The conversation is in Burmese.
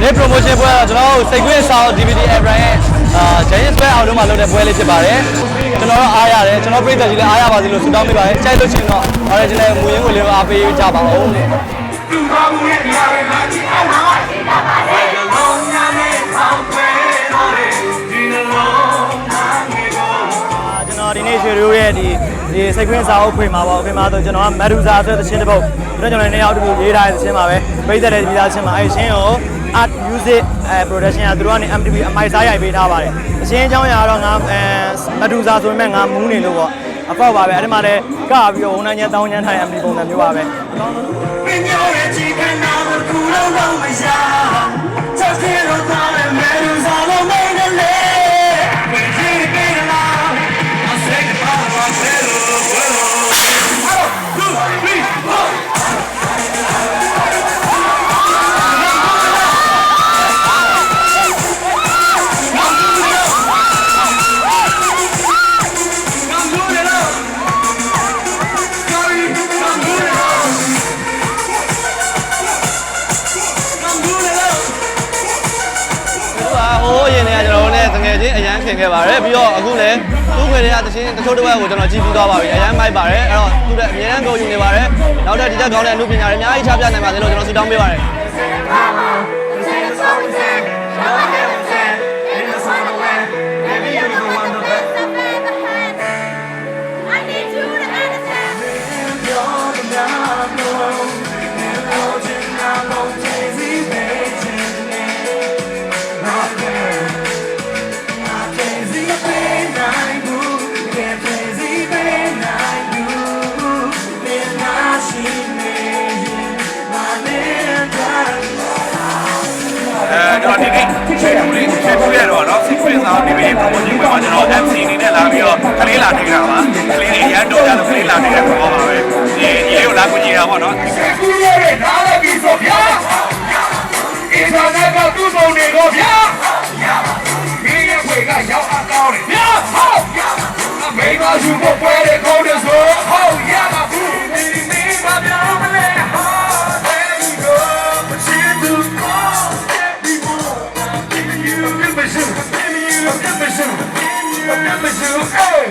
ဒီ promotion ပွဲကကျွန်တော်တို့စိတ်ခွင့်ဆောင် DVD Abraham ရဲ့အာ Giant Square အောင်လုံးမှာလုပ်တဲ့ပွဲလေးဖြစ်ပါတယ်ကျွန်တော်တို့အားရတယ်ကျွန်တော်ပြည်သက်ကြီးလည်းအားရပါစေလို့ဆုတောင်းပေးပါတယ်ကြိုက်လို့ရှိရင်တော့ original မူရင်းကိုလည်းအားပေးကြပါဦး လို့သူ့ဘာဘူးရဲ့နေရာတွေမှာကြည့်အောင်ပါရှိတာပါလေဒီလုံးညာနဲ့ပေါင်းပွဲတော်လေဒီလုံးနာငယ်ကိုကျွန်တော်ဒီနေ့ရွှေရိုးရဲ့ဒီဒီစိတ်ခွင်းစာအုပ်ဖွင့်မှာပေါ့ခင်ဗျာဆိုကျွန်တော်ကမဒူဇာဆိုတဲ့သချင်းတစ်ပုဒ်ကျွန်တော်ကျွန်တော်နေရာတူရေးထားတဲ့သချင်းပါပဲပိတ်သက်တဲ့ဒီသားသချင်းမှာအဲရှင်းကို art music အဲ production ကသူတို့ကနေ MTV အမိုက်စားရိုက်ပေးထားပါတယ်အချင်းအကြောင်းအရာတော့ငါအဲမဒူဇာဆိုပေမဲ့ငါမူးနေလို့ပေါ့ အပေါ့ပါပဲအဲ့ဒီမှာလည်းကပြီးတော့ဝန်ထမ်းညတောင်းညမ်းထိုင် MTV ပုံစံမျိုးပါပဲမင်းရောရဲ့ချီကနာမကူလုံးလုံးမရ ဟိုးအရင်ကကျွန်တော်တို့နဲ့တကယ်ချင်းအရန်ခင်ခဲ့ပါတယ်ပြီးတော့အခုလည်းသူ့ခွေတွေကတချင်းတချို့တစ်ဝက်ကိုကျွန်တော်ကြည့်ပြီးသွားပါပြီအရန်မိုက်ပါတယ်အဲ့တော့သူ့တဲ့အမြဲတမ်းကိုယူနေပါတယ်နောက်ထပ်ဒီချက်ကောင်းတဲ့အမှုပညာတွေအများကြီးချပြနိုင်ပါစေလို့ကျွန်တော်ဆုတောင်းပေးပါတယ် ဒီဆက်ခုရတော့နော်စီကွင်းစားနေပြီး promotion ဝင်မှာကျွန်တော် MC အနေနဲ့လာပြီးတော့ကလေးလာနေတာပါကလေးတွေရန်တော့ရလို့ကလေးလာနေတဲ့ပုံပေါ်ပါပဲဒီဒီကိုလာကူညီတာပေါ့နော်ဆက်ခုရတဲ့နားလည်းပြီးဆိုဗျာအင်တာနက်ကသူ့ပုံတွေတော့ဗျာမင်းရဲ့ဖွေကရောက်အကောင်းတယ်ဗျာဟုတ်အမေကယူဖို့ပွဲတဲ့ကောင်းတယ်ဆိုဟုတ်ရပါ